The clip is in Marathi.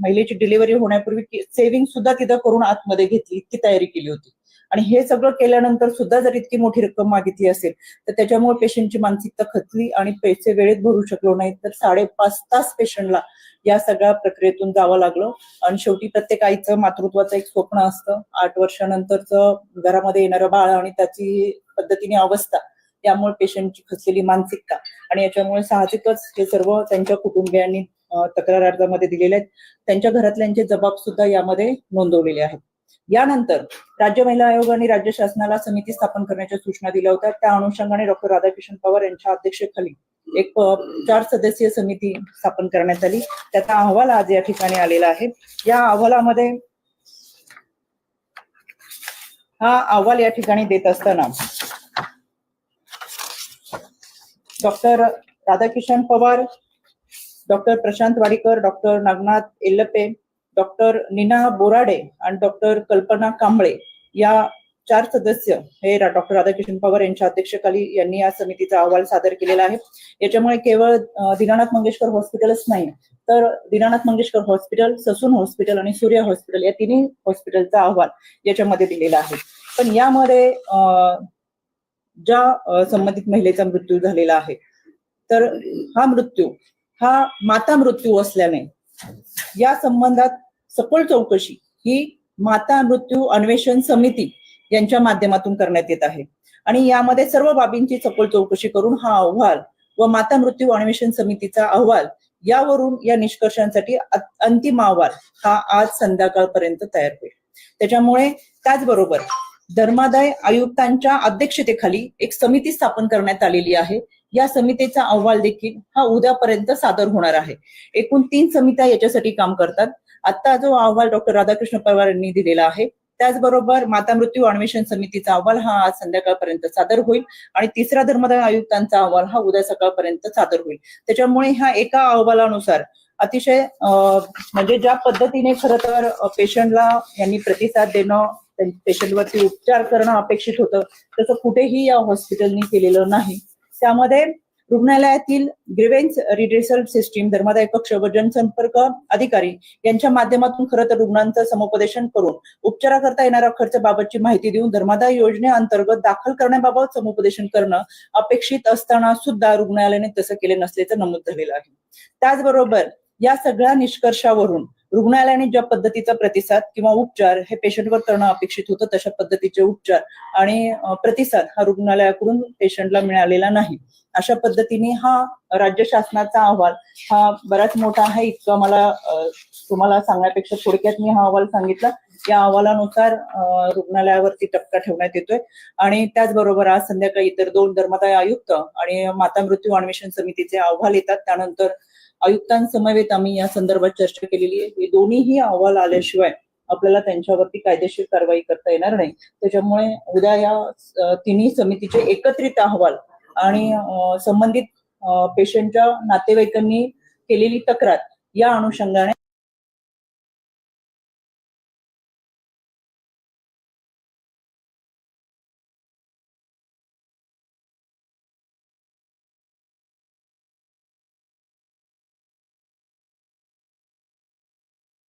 महिलेची डिलिव्हरी होण्यापूर्वी सेव्हिंग सुद्धा तिथं करून आतमध्ये घेतली इतकी तयारी केली होती. आणि हे सगळं केल्यानंतर सुद्धा जर इतकी मोठी रक्कम मागितली असेल तर त्याच्यामुळे पेशंटची मानसिकता खचली आणि पैसे वेळेत भरू शकलो नाही तर साडेपाच तास पेशंटला या सगळ्या प्रक्रियेतून जावं लागलं. आणि शेवटी प्रत्येक आईचं मातृत्वाचं एक स्वप्न असतं. आठ वर्षानंतरचं घरामध्ये येणारं बाळ आणि त्याची पद्धतीने अवस्था त्यामुळे पेशंटची खचलेली मानसिकता आणि याच्यामुळे साहजिकच हे सर्व त्यांच्या कुटुंबियांनी तक्रार अर्जामध्ये दिलेले आहेत. त्यांच्या घरातल्यांचे जबाब सुद्धा यामध्ये नोंदवलेले आहेत. यानंतर राज्य महिला आयोग आणि राज्य शासनाला समिती स्थापन करण्याच्या सूचना दिल्या होत्या. त्या अनुषंगाने डॉक्टर राधाकिशन पवार यांच्या अध्यक्षतेखाली एक चार सदस्यीय समिती स्थापन करण्यात आली. त्याचा अहवाल आज या ठिकाणी आलेला आहे. या अहवालामध्ये हा अहवाल या ठिकाणी देत असताना doctor Radhakishan Pawar doctor Prashant Wadikar doctor Nagnath Ellape doctor Neena Borade आणि डॉक्टर कल्पना कांबळे या चार सदस्य हे रा- डॉक्टर राधाकिशन पवार यांच्या अध्यक्षतेखाली यांनी या समितीचा अहवाल सादर केलेला आहे. याच्यामुळे केवळ दिनानाथ दीनानाथ मंगेशकर हॉस्पिटलच नाही तर दीनानाथ मंगेशकर हॉस्पिटल ससून हॉस्पिटल आणि सूर्य हॉस्पिटल या तिन्ही हॉस्पिटलचा अहवाल याच्यामध्ये दिलेला आहे. पण यामध्ये अ, ज्या संबंधित महिलेचा मृत्यू झालेला आहे तर हा मृत्यू हा माता मृत्यू असल्याने या संबंधात सखोल चौकशी ही माता मृत्यू अन्वेषण समिती यांच्या माध्यमातून करण्यात येत आहे. आणि यामध्ये सर्व बाबींची सखोल चौकशी करून हा अहवाल व माता मृत्यू अन्वेषण समितीचा अहवाल यावरून या निष्कर्षांसाठी अंतिम अहवाल हा आज संध्याकाळपर्यंत तयार होईल. त्याच्यामुळे त्याचबरोबर धर्मादाय आयुक्तांच्या अध्यक्षतेखाली एक समिती स्थापन करण्यात आलेली आहे. या समितीचा अहवाल देखील हा उद्यापर्यंत सादर होणार आहे. एकूण तीन समित्या याच्यासाठी काम करतात. आता जो अहवाल डॉक्टर राधाकृष्ण पवार यांनी दिलेला आहे त्याचबरोबर माता मृत्यू अन्वेषण समितीचा अहवाल हा आज संध्याकाळपर्यंत सादर होईल आणि तिसरा धर्मदाय आयुक्तांचा अहवाल हा उद्या सकाळपर्यंत सादर होईल. त्याच्यामुळे ह्या एका अहवालानुसार अतिशय म्हणजे ज्या पद्धतीने खरं तर पेशंटला यांनी प्रतिसाद देणं पेशंटवरती उपचार करणं अपेक्षित होतं तसं कुठेही या हॉस्पिटलनी केलेलं नाही. त्यामध्ये रुग्णालयातील ग्रिव्हेन्स रिड्रेसल सिस्टीम धर्मादाय कक्ष व जनसंपर्क अधिकारी यांच्या माध्यमातून खरं तर रुग्णांचं समुपदेशन करून उपचाराकरता येणाऱ्या खर्चाबाबतची माहिती देऊन धर्मादाय योजनेअंतर्गत दाखल करण्याबाबत समुपदेशन करणं अपेक्षित असताना सुद्धा रुग्णालयाने तसं केले नसल्याचं नमूद झालेलं आहे. त्याचबरोबर या सगळ्या निष्कर्षावरून रुग्णालयाने ज्या पद्धतीचा प्रतिसाद किंवा उपचार हे पेशंटवर करणं अपेक्षित होतं तशा पद्धतीचे उपचार आणि प्रतिसाद हा रुग्णालयाकडून पेशंटला मिळालेला नाही. अशा पद्धतीने हा राज्य शासनाचा अहवाल हा बराच मोठा आहे इतकं मला तुम्हाला सांगण्यापेक्षा थोडक्यात मी हा अहवाल सांगितला. या अहवालानुसार रुग्णालयावरती टपका ठेवण्यात येतोय आणि त्याचबरोबर आज संध्याकाळी इतर दोन धर्मदाय आयुक्त आणि माता मृत्यू अन्वेषण समितीचे अहवाल येतात. त्यानंतर आयुक्तांसमवेत आम्ही या संदर्भात चर्चा केलेली आहे. हे दोन्हीही अहवाल आल्याशिवाय आपल्याला त्यांच्यावरती कायदेशीर कारवाई करता येणार नाही. त्याच्यामुळे उद्या या तिन्ही समितीचे एकत्रित अहवाल आणि संबंधित पेशंटच्या नातेवाईकांनी केलेली तक्रार या अनुषंगाने